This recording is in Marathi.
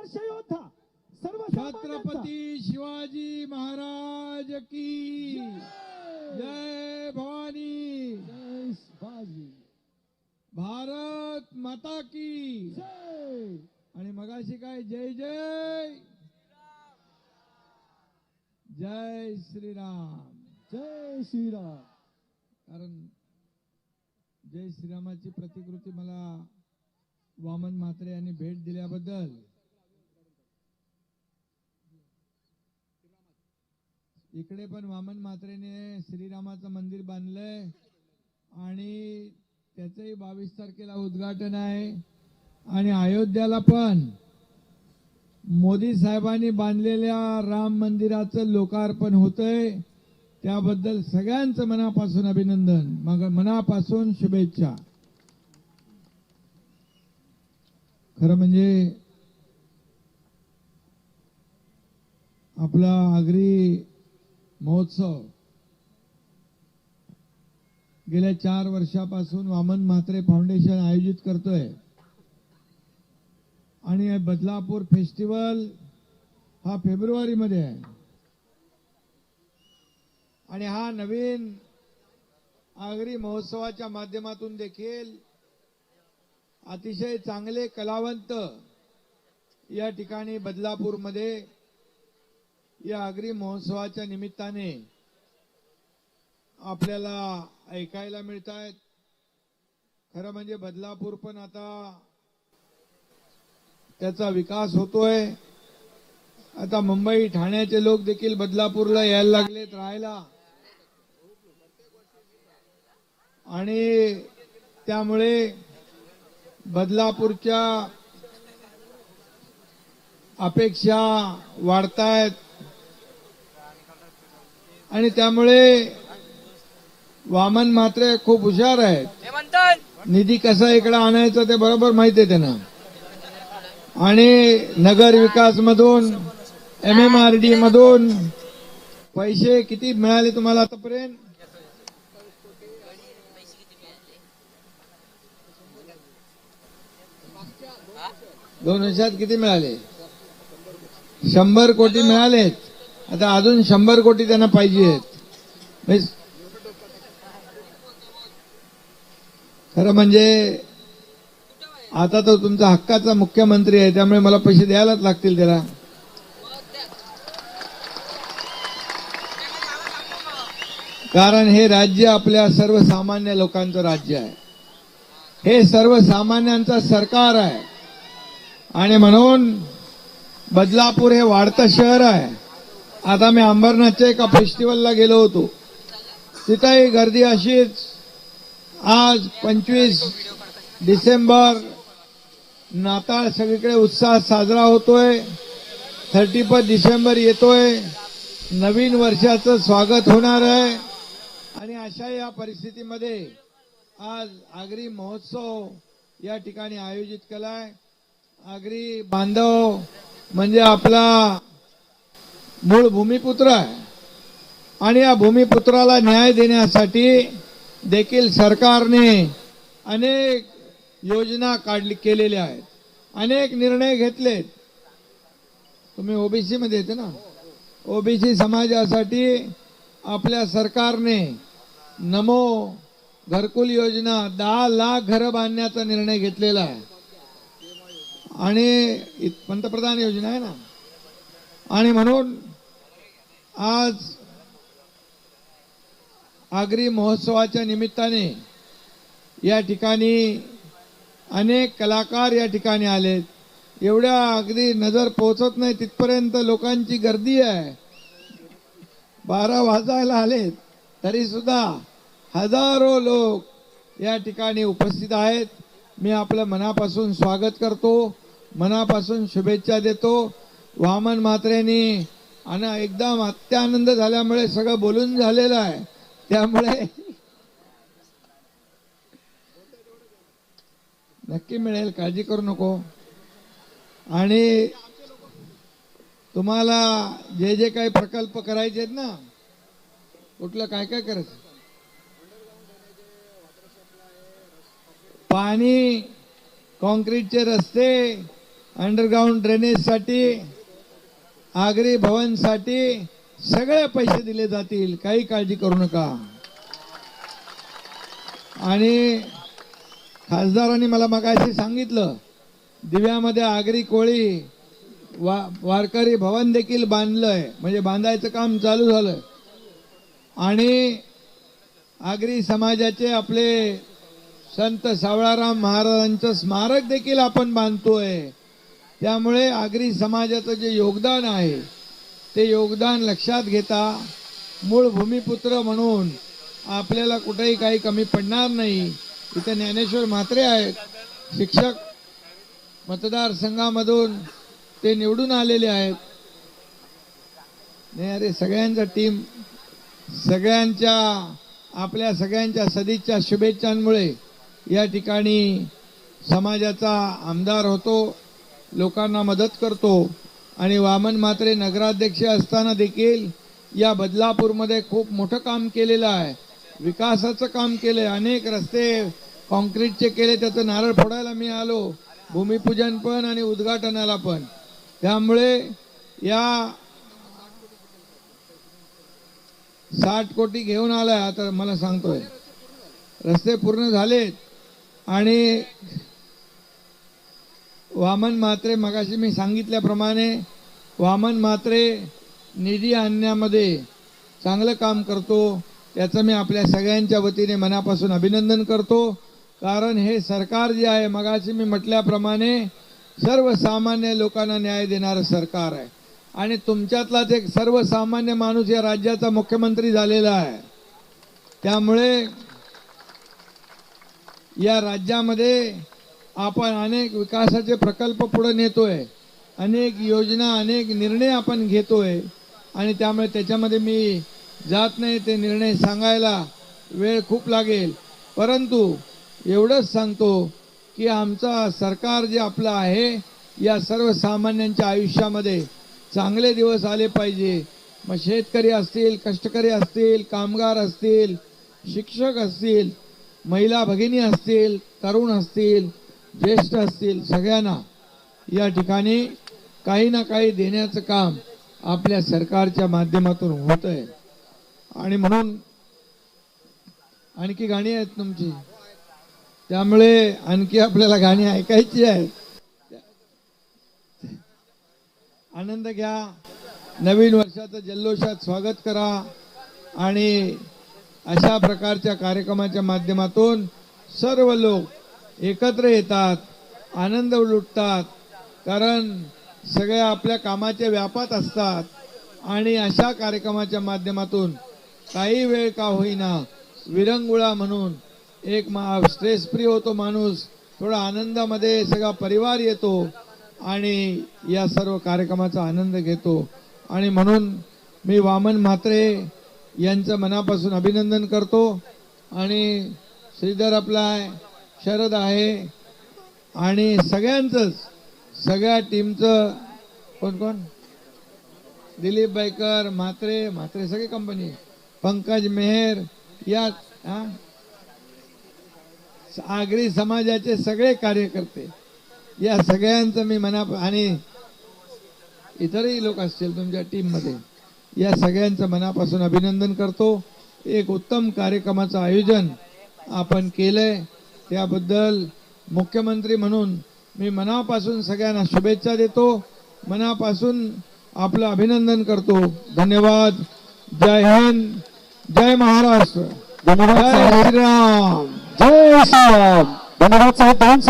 आदर्श योद्धा सर्वसामान्यांचा. छत्रपती शिवाजी महाराज की जय भवानी! जय शिवाजी! भारत माता की! जय! आणि मगाशी काय? जय जय! जय श्रीराम! जय श्रीराम! कारण जय श्रीरामाची प्रतिकृती मला वामन म्हात्रे यांनी भेट दिल्याबद्दल इकडे पण वामन म्हात्रेने श्रीरामाचं मंदिर बांधलंय आणि त्याचंही बावीस तारखेला उद्घाटन आहे. आणि अयोध्याला पण मोदी साहेबांनी बांधलेल्या राम मंदिराचं लोकार्पण होतंय. त्याबद्दल सगळ्यांचं मनापासून अभिनंदन मग मनापासून शुभेच्छा. खरं म्हणजे आपला आगरी महोत्सव. गेल्या चार वर्षापासून वामन म्हात्रे फाउंडेशन आयोजित करतोय. आणि बदलापूर फेस्टिवल हा फेब्रुवारीमध्ये आहे. आणि हा नवीन आगरी महोत्सवाच्या माध्यमातून देखील अतिशय चांगले कलावंत या ठिकाणी बदलापूरमध्ये या आगरी महोत्सवाच्या निमित्ताने आपल्याला ऐकायला मिळत आहेत खरं म्हणजे बदलापूर पण आता त्याचा विकास होतोय. आता मुंबई ठाण्याचे लोक देखील बदलापूरला यायला लागलेत राहायला. आणि त्यामुळे बदलापूरच्या अपेक्षा वाढतायत. आणि त्यामुळे वामन मात्रे खूप हुशार आहेत. हे निधी कसा इकडे आणायचा ते बरोबर माहिती आहे त्यांना. आणि नगर विकास मधून एम एम आर डी मधून पैसे किती मिळाले तुम्हाला आतापर्यंत? दोन वर्षात किती मिळाले? शंभर कोटी मिळालेत. आता अजून शंभर कोटी त्यांना पाहिजेत. आहेत खरं म्हणजे आता तो तुमचा हक्काचा मुख्यमंत्री आहे त्यामुळे मला पैसे द्यायलाच लागतील त्याला. कारण हे राज्य आपल्या सर्वसामान्य लोकांचं राज्य आहे. हे सर्वसामान्यांचं सरकार आहे. आणि म्हणून बदलापूर हे वाढतं शहर आहे. आता मी अंबरनाथच्या एका फेस्टिवलला गेलो होतो. तिथंही गर्दी अशीच. आज पंचवीस डिसेंबर नाताळ सगळीकडे उत्साह साजरा होतोय. थर्टी फर्स्ट डिसेंबर येतोय. नवीन वर्षाचं स्वागत होणार आहे. आणि अशा या परिस्थितीमध्ये आज आगरी महोत्सव या ठिकाणी आयोजित केलाय. आगरी बांधव म्हणजे आपला मूळ भूमिपुत्र आहे. आणि या भूमिपुत्राला न्याय देण्यासाठी देखील सरकारने अनेक योजना काढली केलेल्या आहेत. अनेक निर्णय घेतलेत. तुम्ही ओबीसीमध्ये येते ना? ओबीसी समाजासाठी आपल्या सरकारने नमो घरकुल योजना दहा लाख घरं बांधण्याचा निर्णय घेतलेला आहे. आणि पंतप्रधान योजना आहे ना? आणि म्हणून आज आगरी महोत्सवाच्या निमित्ताने या ठिकाणी अनेक कलाकार या ठिकाणी आलेत. एवढ्या अगदी नजर पोहोचत नाही तिथपर्यंत लोकांची गर्दी आहे. बारा वाजायला आलेत तरीसुद्धा हजारो लोक या ठिकाणी उपस्थित आहेत. मी आपलं मनापासून स्वागत करतो मनापासून शुभेच्छा देतो. वामन म्हात्रेंनी आणि एकदम अत्यानंद झाल्यामुळे सगळं बोलून झालेलं आहे. त्यामुळे नक्की मिळेल काळजी करू नको. आणि तुम्हाला जे जे काही प्रकल्प करायचे आहेत ना कुठलं काय काय करायचं? पाणी कॉन्क्रीटचे रस्ते अंडरग्राऊंड ड्रेनेजसाठी आगरी भवनसाठी सगळे पैसे दिले जातील. काही काळजी करू नका. आणि खासदारांनी मला मगाशी सांगितलं दिव्यामध्ये आगरी कोळी वा वारकरी भवन देखील बांधलंय. म्हणजे बांधायचं काम चालू झालं आणि आगरी समाजाचे आपले संत सावळाराम महाराजांचं स्मारक देखील आपण बांधतोय. त्यामुळे आगरी समाजाचं जे योगदान आहे ते योगदान लक्षात घेता मूळ भूमिपुत्र म्हणून आपल्याला कुठेही काही कमी पडणार नाही. इथे ज्ञानेश्वर म्हात्रे आहेत शिक्षक मतदारसंघामधून ते निवडून आलेले आहेत. नाही अरे सगळ्यांचा टीम सगळ्यांच्या आपल्या सगळ्यांच्या सदिच्छा शुभेच्छांमुळे या ठिकाणी समाजाचा आमदार होतो. लोकांना मदत करतो. आणि वामन मात्रे नगराध्यक्ष असताना देखील या बदलापूरमध्ये खूप मोठं काम केलेलं आहे. विकासाचं काम केलंय. अनेक रस्ते कॉन्क्रीटचे केले त्याचं नारळ फोडायला मी आलो. भूमिपूजन पण आणि उद्घाटनाला पण. त्यामुळे या साठ कोटी घेऊन आलाय आता मला सांगतोय. रस्ते पूर्ण झालेत. आणि वामन मात्रे मगाशी मी सांगितल्याप्रमाणे वामन मात्रे निधी आणण्यामध्ये चांगलं काम करतो त्याचं मी आपल्या सगळ्यांच्या वतीने मनापासून अभिनंदन करतो. कारण हे सरकार जे आहे मगाशी मी म्हटल्याप्रमाणे सर्वसामान्य लोकांना न्याय देणारं सरकार आहे. आणि तुमच्यातलाच एक सर्वसामान्य माणूस या राज्याचा मुख्यमंत्री झालेला आहे. त्यामुळे या राज्यामध्ये आपण अनेक विकासाचे प्रकल्प पुढे नेतोय. अनेक योजना अनेक निर्णय आपण घेतोय. आणि त्यामुळे त्याच्यामध्ये मी जात नाही ते निर्णय सांगायला वेळ खूप लागेल. परंतु एवढंच सांगतो की आमचा सरकार जे आपलं आहे या सर्वसामान्यांच्या आयुष्यामध्ये चांगले दिवस आले पाहिजे. मग शेतकरी असतील कष्टकरी असतील कामगार असतील शिक्षक असतील महिला भगिनी असतील तरुण असतील ज्येष्ठ असतील सगळ्यांना या ठिकाणी काही ना काही देण्याचं काम आपल्या सरकारच्या माध्यमातून होत आहे आणि म्हणून आणखी गाणी आहेत तुमची. त्यामुळे आणखी आपल्याला गाणी ऐकायची आहेत. आनंद घ्या. नवीन वर्षाचं जल्लोषात स्वागत करा. आणि अशा प्रकारच्या कार्यक्रमाच्या माध्यमातून सर्व लोक एकत्र येतात आनंद लुटतात कारण सगळ्या आपल्या कामाच्या व्यापात असतात. आणि अशा कार्यक्रमाच्या माध्यमातून काही वेळ का होईना विरंगुळा म्हणून एक मा स्ट्रेस फ्री होतो माणूस. थोडा आनंदामध्ये सगळा परिवार येतो आणि या सर्व कार्यक्रमाचा आनंद घेतो. आणि म्हणून मी वामन म्हात्रे यांचं मनापासून अभिनंदन करतो. आणि श्रीधर आपला आहे शरद आहे. आणि सगळ्यांचंच सगळ्या टीमचं कोण कोण? दिलीप बाईकर म्हात्रे म्हात्रे सगळी कंपनी पंकज मेहर या हा? आगरी समाजाचे सगळे कार्यकर्ते. या सगळ्यांचं मी मना आणि इतरही लोक असतील तुमच्या टीममध्ये या सगळ्यांचं मनापासून अभिनंदन करतो. एक उत्तम कार्यक्रमाचं आयोजन आपण केलंय. त्याबद्दल मुख्यमंत्री म्हणून मी मनापासून सगळ्यांना शुभेच्छा देतो. मनापासून आपलं अभिनंदन करतो. धन्यवाद. जय हिंद. जय महाराष्ट्र. धन्यवाद. श्रीराम. जय श्रीराम. धन्यवाद साहेब. दोन